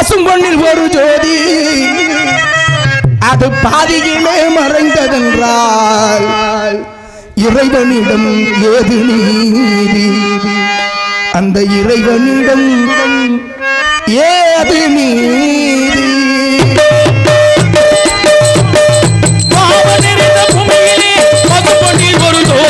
பாசும் பொண்ணில் ஒரு ஜோதி. அது பாதியிலே மறைந்ததென்றால் இறைவனிடம் ஏது நீதி? அந்த இறைவனிடம் ஏது நீதி? ஒரு ஜோதி.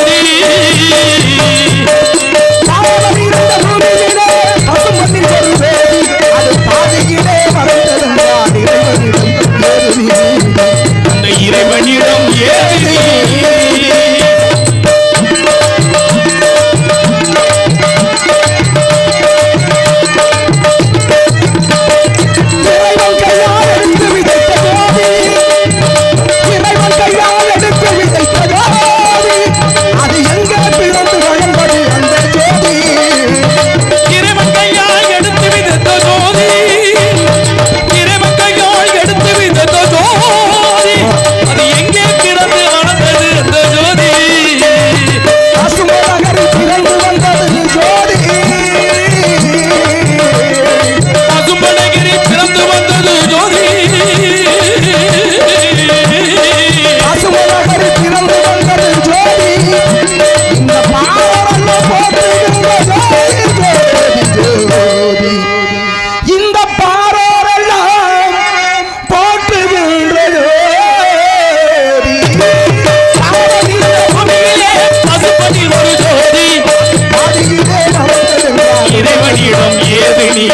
ஜகவனிடம் ஏது நீ?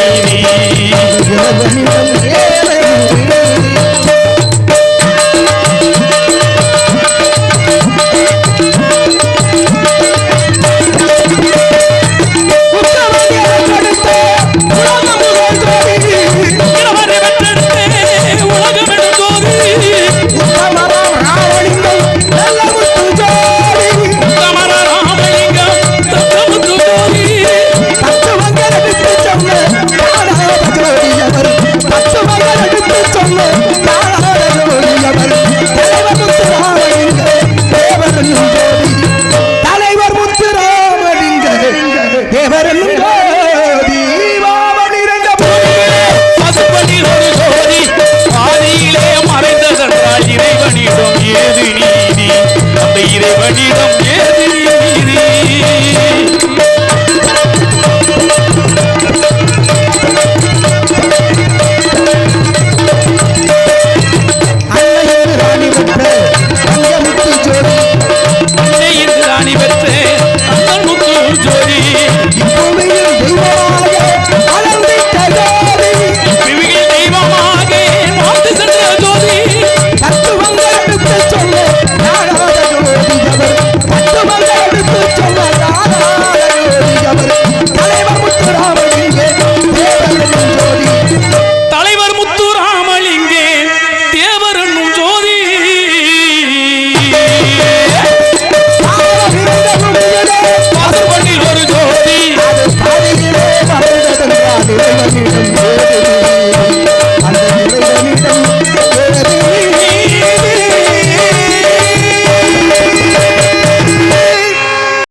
அமரலும் ஜோதி பாவ நிறைந்த பசுபதி ஒரு ஜோதி பாதியிலே இறைவனிடம் ஏது நீதி? அந்த இறைவனிடம் ஏது